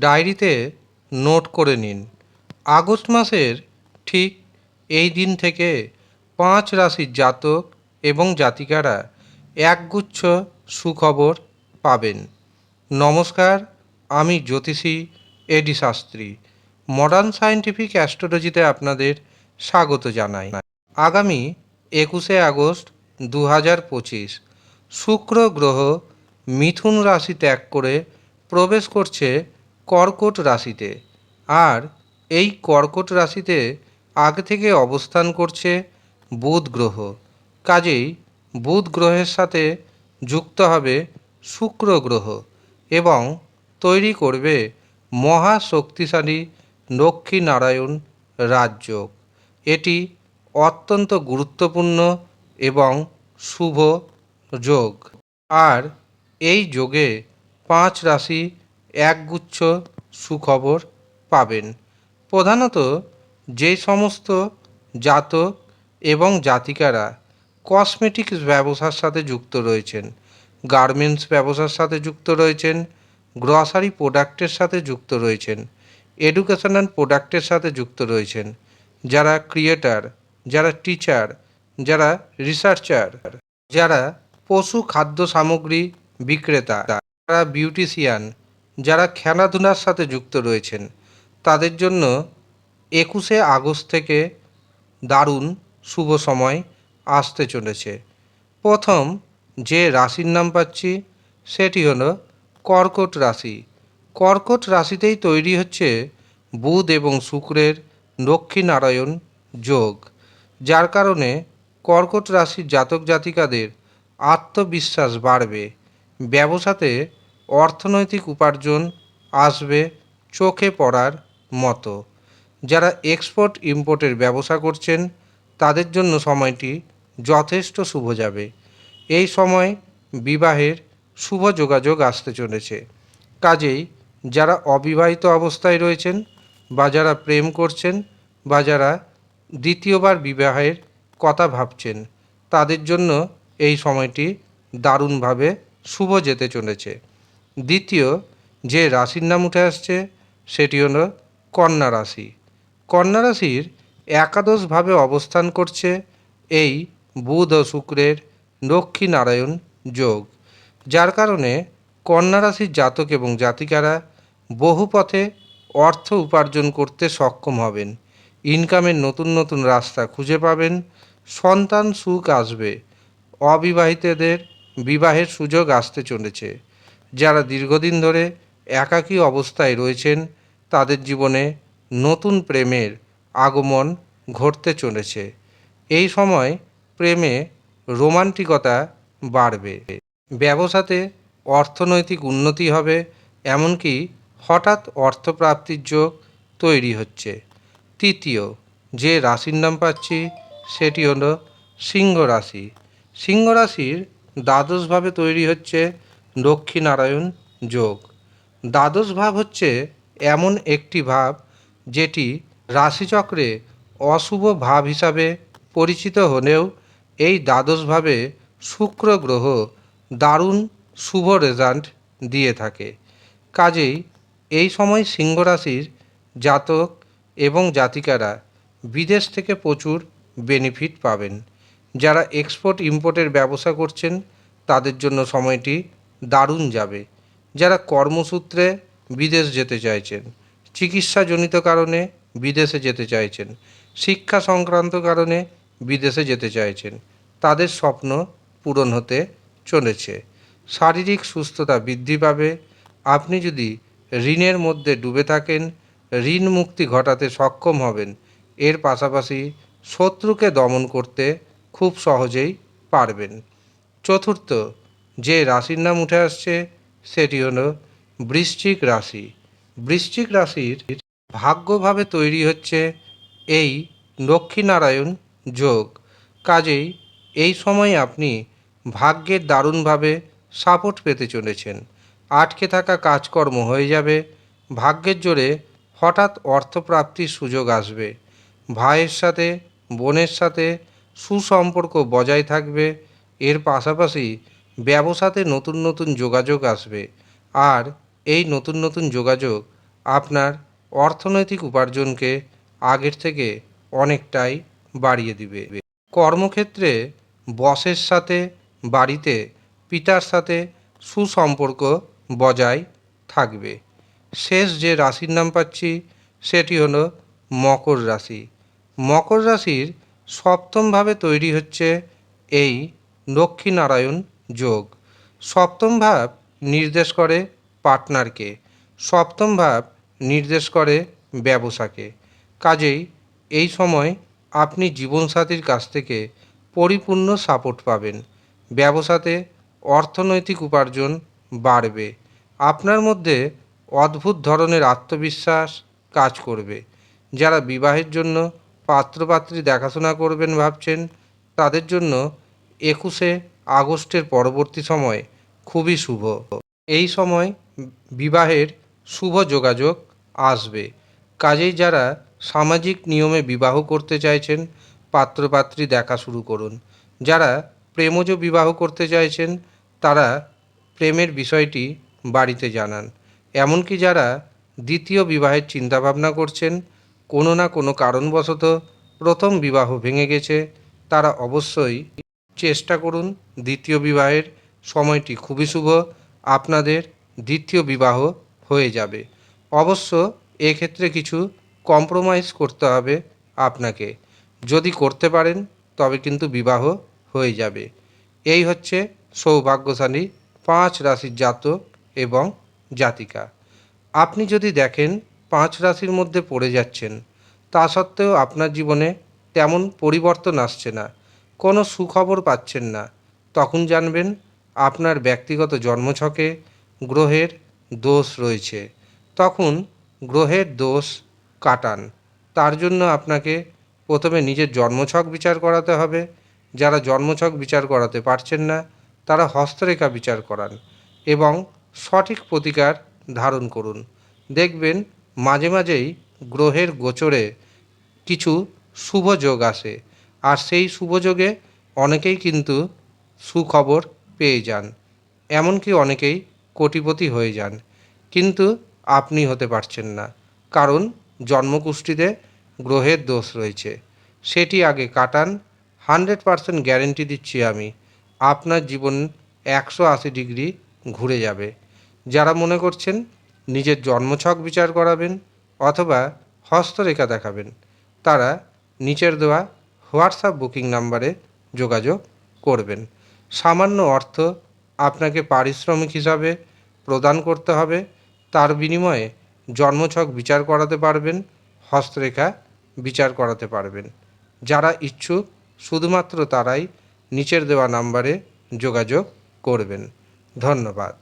ডায়েরিতে নোট করে নিন। আগস্ট মাসের ঠিক এই দিন থেকে পাঁচ রাশির জাতক এবং জাতিকারা একগুচ্ছ সুখবর পাবেন। নমস্কার, আমি জ্যোতিষী এডি শাস্ত্রী। মডার্ন সায়েন্টিফিক অ্যাস্ট্রোলজিতে আপনাদের স্বাগত জানাই। আগামী একুশে আগস্ট দু হাজার পঁচিশ, শুক্র গ্রহ মিথুন রাশি ত্যাগ করে প্রবেশ করছে কর্কট রাশিতে। আর এই কর্কট রাশিতে আগে থেকে অবস্থান করছে বুধ গ্রহ। কাজেই বুধ গ্রহের সাথে যুক্ত হবে শুক্র গ্রহ এবং তৈরি করবে মহা শক্তিশালী লক্ষ্মীনারায়ণ রাজযোগ। এটি অত্যন্ত গুরুত্বপূর্ণ এবং শুভ যোগ। আর এই যোগে পাঁচ রাশি একগুচ্ছ সুখবর পাবেন। প্রধানত, যে সমস্ত জাতক এবং জাতিকারা কসমেটিক্স ব্যবসার সাথে যুক্ত রয়েছেন গার্মেন্টস ব্যবসার সাথে যুক্ত রয়েছেন গ্রসারি প্রোডাক্টের সাথে যুক্ত রয়েছেন এডুকেশনাল প্রোডাক্টের সাথে যুক্ত রয়েছেন, যারা ক্রিয়েটার যারা টিচার যারা রিসার্চার যারা পশু খাদ্য সামগ্রী বিক্রেতা, যারা বিউটিশিয়ান যারা খেলাধুলার সাথে যুক্ত রয়েছেন, তাদের জন্য একুশে আগস্ট থেকে দারুণ শুভ সময় আসতে চলেছে। প্রথম যে রাশির নাম পাচ্ছি, সেটি হলো কর্কট রাশি। কর্কট রাশিতেই তৈরি হচ্ছে বুধ এবং শুক্রের লক্ষ্মীনারায়ণ যোগ, যার কারণে কর্কট রাশির জাতক জাতিকাদের আত্মবিশ্বাস বাড়বে। ব্যবসাতে অর্থনৈতিক উপার্জন আসবে চোখে পড়ার মতো। যারা এক্সপোর্ট ইম্পোর্টের ব্যবসা করছেন, তাদের জন্য সময়টি যথেষ্ট শুভ যাবে। এই সময় বিবাহের শুভ যোগাযোগ আসতে চলেছে। কাজেই যারা অবিবাহিত অবস্থায় রয়েছেন বা যারা প্রেম করছেন বা যারা দ্বিতীয়বার বিবাহের কথা ভাবছেন, তাদের জন্য এই সময়টি দারুণভাবে শুভ যেতে চলেছে। দ্বিতীয়, যে রাশির নাম উঠে আসছে, সেটি হল কন্যা রাশি। কন্যা রাশির একাদশভাবে অবস্থান করছে এই বুধ ও শুক্রের লক্ষ্মীনারায়ণ যোগ। যার কারণে কন্যা রাশির জাতক এবং জাতিকারা বহু পথে অর্থ উপার্জন করতে সক্ষম হবেন। ইনকামের নতুন নতুন রাস্তা খুঁজে পাবেন, সন্তান সুখ আসবে, অবিবাহিতদের বিবাহের সুযোগ আসতে চলেছে। যারা দীর্ঘদিন ধরে একাকী অবস্থায় রয়েছেন, তাদের জীবনে নতুন প্রেমের আগমন ঘটতে চলেছে। এই সময় প্রেমে রোমান্টিকতা বাড়বে। ব্যবসাতে অর্থনৈতিক উন্নতি হবে, এমনকি হঠাৎ অর্থপ্রাপ্তির যোগ তৈরি হচ্ছে। তৃতীয় যে রাশির নাম পাচ্ছি, সেটি হলো সিংহ রাশি। সিংহ রাশির দ্বাদশভাবে তৈরি হচ্ছে লক্ষ্মীনারায়ণ যোগ। দ্বাদশ ভাব হচ্ছে এমন একটি ভাব যেটি রাশিচক্রে অশুভ ভাব হিসাবে পরিচিত হলেও এই দ্বাদশভাবে শুক্র গ্রহ দারুণ শুভ রেজাল্ট দিয়ে থাকে। কাজেই এই সময় সিংহ রাশির জাতক এবং জাতিকারা বিদেশ থেকে প্রচুর বেনিফিট পাবেন। যারা এক্সপোর্ট ইম্পোর্টের ব্যবসা করছেন, তাদের জন্য সময়টি দারুণ যাবে। যারা কর্মসূত্রে বিদেশ যেতে চাইছেন, চিকিৎসাজনিত কারণে বিদেশে যেতে চাইছেন, শিক্ষা সংক্রান্ত কারণে বিদেশে যেতে চাইছেন, তাদের স্বপ্ন পূরণ হতে চলেছে। শারীরিক সুস্থতা বৃদ্ধি পাবে। আপনি যদি ঋণের মধ্যে ডুবে থাকেন, ঋণ মুক্তি ঘটাতে সক্ষম হবেন। এর পাশাপাশি শত্রুকে দমন করতে খুব সহজেই পারবেন। চতুর্থ যে রাশির নাম উঠে আসছে, সেটি হলো বৃশ্চিক রাশি। বৃশ্চিক রাশির ভাগ্যভাবে তৈরি হচ্ছে এই লক্ষ্মীনারায়ণ যোগ। কাজেই এই সময় আপনি ভাগ্যের দারুণভাবে সাপোর্ট পেতে চলেছেন। আটকে থাকা কাজকর্ম হয়ে যাবে। ভাগ্যের জোরে হঠাৎ অর্থপ্রাপ্তির সুযোগ আসবে। ভাইয়ের সাথে, বোনের সাথে সুসম্পর্ক বজায় থাকবে। এর পাশাপাশি ব্যবসাতে নতুন নতুন যোগাযোগ আসবে। আর এই নতুন নতুন যোগাযোগ আপনার অর্থনৈতিক উপার্জনকে আগের থেকে অনেকটাই বাড়িয়ে দিবে। কর্মক্ষেত্রে বসের সাথে, বাড়িতে, পিতার সাথে সুসম্পর্ক বজায় থাকবে। শেষ যে রাশির নাম পাচ্ছি, সেটি হলো মকর রাশি। মকর রাশির সপ্তমভাবে তৈরি হচ্ছে এই লক্ষ্মীনারায়ণ যোগ। সপ্তম ভাব নির্দেশ করে পার্টনারকে। সপ্তম ভাব নির্দেশ করে ব্যবসাকে। কাজেই এই সময় আপনি জীবনসাথীর কাছ থেকে পরিপূর্ণ সাপোর্ট পাবেন। ব্যবসাতে অর্থনৈতিক উপার্জন বাড়বে। আপনার মধ্যে অদ্ভুত ধরনের আত্মবিশ্বাস কাজ করবে। যারা বিবাহের জন্য পাত্রপাত্রী দেখাশোনা করবেন ভাবছেন, তাদের জন্য একুশে আগস্টের পরবর্তী সময় খুবই শুভ। এই সময় বিবাহের শুভ যোগাযোগ আসবে। কাজেই যারা সামাজিক নিয়মে বিবাহ করতে চাইছেন, পাত্রপাত্রী দেখা শুরু করুন। যারা প্রেমজ বিবাহ করতে চাইছেন, তারা প্রেমের বিষয়টি বাড়িতে জানান। এমনকি যারা দ্বিতীয় বিবাহের চিন্তাভাবনা করছেন, কোনো না কোনো কারণবশত প্রথম বিবাহ ভেঙে গেছে, তারা অবশ্যই চেষ্টা করুন দ্বিতীয় বিবাহের সময়টি খুবই শুভ, আপনাদের দ্বিতীয় বিবাহ হয়ে যাবে। অবশ্য এক্ষেত্রে কিছু কম্প্রোমাইজ করতে হবে আপনাকে। যদি করতে পারেন, তবে কিন্তু বিবাহ হয়ে যাবে। এই হচ্ছে সৌভাগ্যশালী পাঁচ রাশির জাতক এবং জাতিকা। আপনি যদি দেখেন পাঁচ রাশির মধ্যে পড়ে যাচ্ছেন, তা সত্ত্বেও আপনার জীবনে তেমন পরিবর্তন আসছে না। কোনো সুখবর পাচ্ছেন না। তখন জানবেন, আপনার ব্যক্তিগত জন্মছকে গ্রহের দোষ রয়েছে। তখন গ্রহের দোষ কাটান। তার জন্য আপনাকে প্রথমে নিজের জন্মছক বিচার করাতে হবে। যারা জন্মছক বিচার করাতে পারছেন না, তারা হস্তরেখা বিচার করান এবং সঠিক প্রতিকার ধারণ করুন। দেখবেন, মাঝে মাঝেই গ্রহের গোচরে কিছু শুভ যোগ আসে। আর সেই শুভযোগে অনেকেই কিন্তু সুখবর পেয়ে যান, এমনকি অনেকেই কোটিপতি হয়ে যান। কিন্তু আপনি হতে পারছেন না, কারণ জন্মকুষ্ঠিতে গ্রহের দোষ রয়েছে। সেটি আগে কাটান, হান্ড্রেড পারসেন্ট গ্যারেন্টি দিচ্ছি আমি, আপনার জীবন একশো আশি ডিগ্রি ঘুরে যাবে। যারা মনে করছেন নিজের জন্মছক বিচার করাবেন অথবা হস্তরেখা দেখাবেন, তারা নিচের দেওয়া হোয়াটসঅ্যাপ বুকিং নাম্বারে যোগাযোগ করবেন। সামান্য অর্থ আপনাকে পারিশ্রমিক হিসাবে প্রদান করতে হবে। তার বিনিময়ে জন্মছক বিচার করাতে পারবেন, হস্তরেখা বিচার করাতে পারবেন। যারা ইচ্ছুক, শুধুমাত্র তারাই নিচের দেওয়া নাম্বারে যোগাযোগ করবেন। ধন্যবাদ।